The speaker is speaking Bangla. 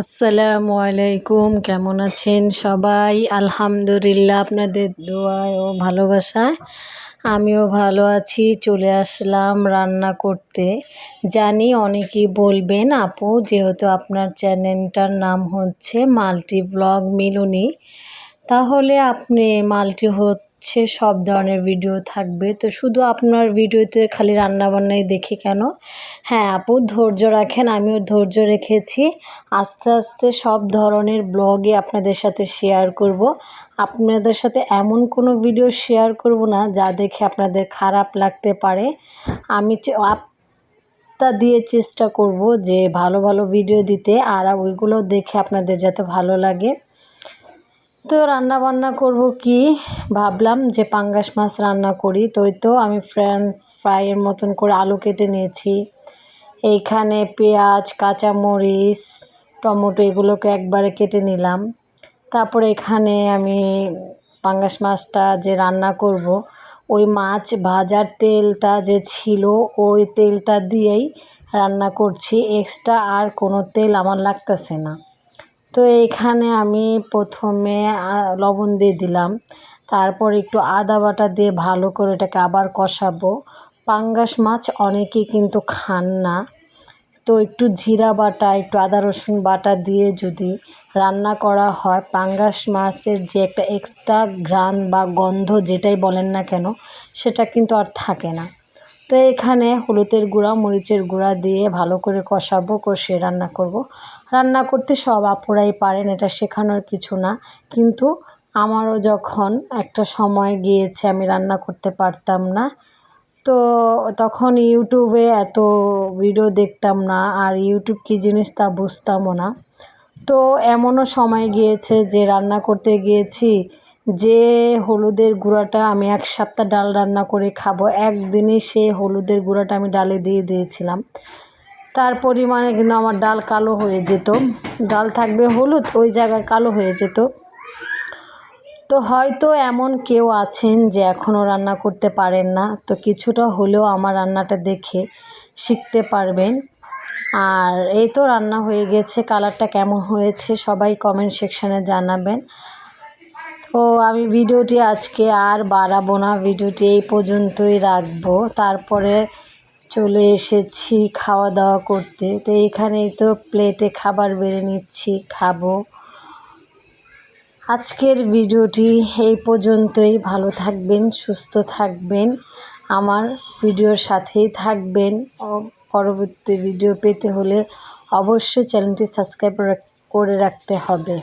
আসসালামু আলাইকুম, কেমন আছেন সবাই? আলহামদুলিল্লাহ, আপনাদের দোয়ায় ও ভালোবাসায় আমিও ভালো আছি। চলে আসলাম রান্না করতে। জানি অনেকেই বলবেন, আপু, যেহেতু আপনার চ্যানেলটার নাম হচ্ছে মাল্টি ব্লগ মিলুনি তাহলে আপনি মাল্টি হচ্ছে সব ধরনের ভিডিও থাকবে। তো শুধু আপনার ভিডিওতে খালি রান্নাবান্নাই দেখি কেন? হ্যাঁ আপু, ধৈর্য রাখেন, আমিও ধৈর্য রেখেছি। আস্তে আস্তে সব ধরনের ব্লগে আপনাদের সাথে শেয়ার করব। আপনাদের সাথে এমন কোনো ভিডিও শেয়ার করব না যা দেখে আপনাদের খারাপ লাগতে পারে। আমি তা দিয়ে চেষ্টা করব যে ভালো ভালো ভিডিও দিতে, আর ওইগুলো দেখে আপনাদের যাতে ভালো লাগে। তো রান্না বান্না করব কি? ভাবলাম যে পাঙ্গাস মাছ রান্না করি। তো তো আমি ফ্রেঞ্চ ফ্রাইয়ের মতন করে আলু কেটে নিয়েছি। এইখানে পেঁয়াজ, কাঁচামরিচ, টমেটো এগুলোকে একবারে কেটে নিলাম। তারপরে এখানে আমি পাঙ্গাস মাছটা যে রান্না করব, ওই মাছ ভাজার তেলটা যে ছিল, ওই তেলটা দিয়েই রান্না করছি। এক্সট্রা আর কোনো তেল আমার লাগতেছে না। তো এইখানে আমি প্রথমে লবণ দিয়ে দিলাম। তারপর একটু আদা বাটা দিয়ে ভালো করে এটাকে আবার কষাবো। পাঙ্গাস মাছ অনেকেই কিন্তু খান না। তো একটু জিরা বাটা, একটু আদা রসুন বাটা দিয়ে যদি রান্না করা হয়, পাঙ্গাস মাছের যে একটা এক্সট্রা ঘ্রাণ বা গন্ধ যেটাই বলেন না কেন, সেটা কিন্তু আর থাকে না। তো এখানে হলুদের গুঁড়া, মরিচের গুঁড়া দিয়ে ভালো করে কষাবো, কষিয়ে রান্না করব। রান্না করতে সব আপুরাই পারেন, এটা শেখানোর কিছু না কিন্তু আমারও যখন একটা সময় গিয়েছে আমি রান্না করতে পারতাম না, তো তখন ইউটিউবে এত ভিডিও দেখতাম না আর ইউটিউব কী জিনিস তা বুঝতামও না তো এমনও সময় গিয়েছে যে রান্না করতে গিয়েছি যে হলুদের গুঁড়াটা আমি এক সপ্তাহ ডাল রান্না করে খাব, একদিনই সে হলুদের গুঁড়াটা আমি ডালে দিয়ে দিয়েছিলাম। তার পরিমাণে কিন্তু আমার ডাল কালো হয়ে যেত। ডাল থাকবে হলুদ, ওই জায়গায় কালো হয়ে যেত। তো হয়তো এমন কেউ আছেন যে এখনও রান্না করতে পারেন না, তো কিছুটা হলেও আমার রান্নাটা দেখে শিখতে পারবেন। আর এই তো রান্না হয়ে গেছে, কালারটা কেমন হয়েছে সবাই কমেন্ট সেকশানে জানাবেন। তো আমি ভিডিওটি আজকে আর বাড়াবো না। ভিডিওটি এই পর্যন্তই রাখব। তারপরে চলে এসেছি খাওয়া দাওয়া করতে। তো এইখানেই তো প্লেটে খাবার বেড়ে নিচ্ছি, খাব। আজকের ভিডিওটি এই পর্যন্তই। ভালো থাকবেন, সুস্থ থাকবেন। আমার ভিডিওর সাথেই থাকবেন। পরবর্তী ভিডিও পেতে হলে অবশ্যই চ্যানেলটি সাবস্ক্রাইব করে রাখতে হবে।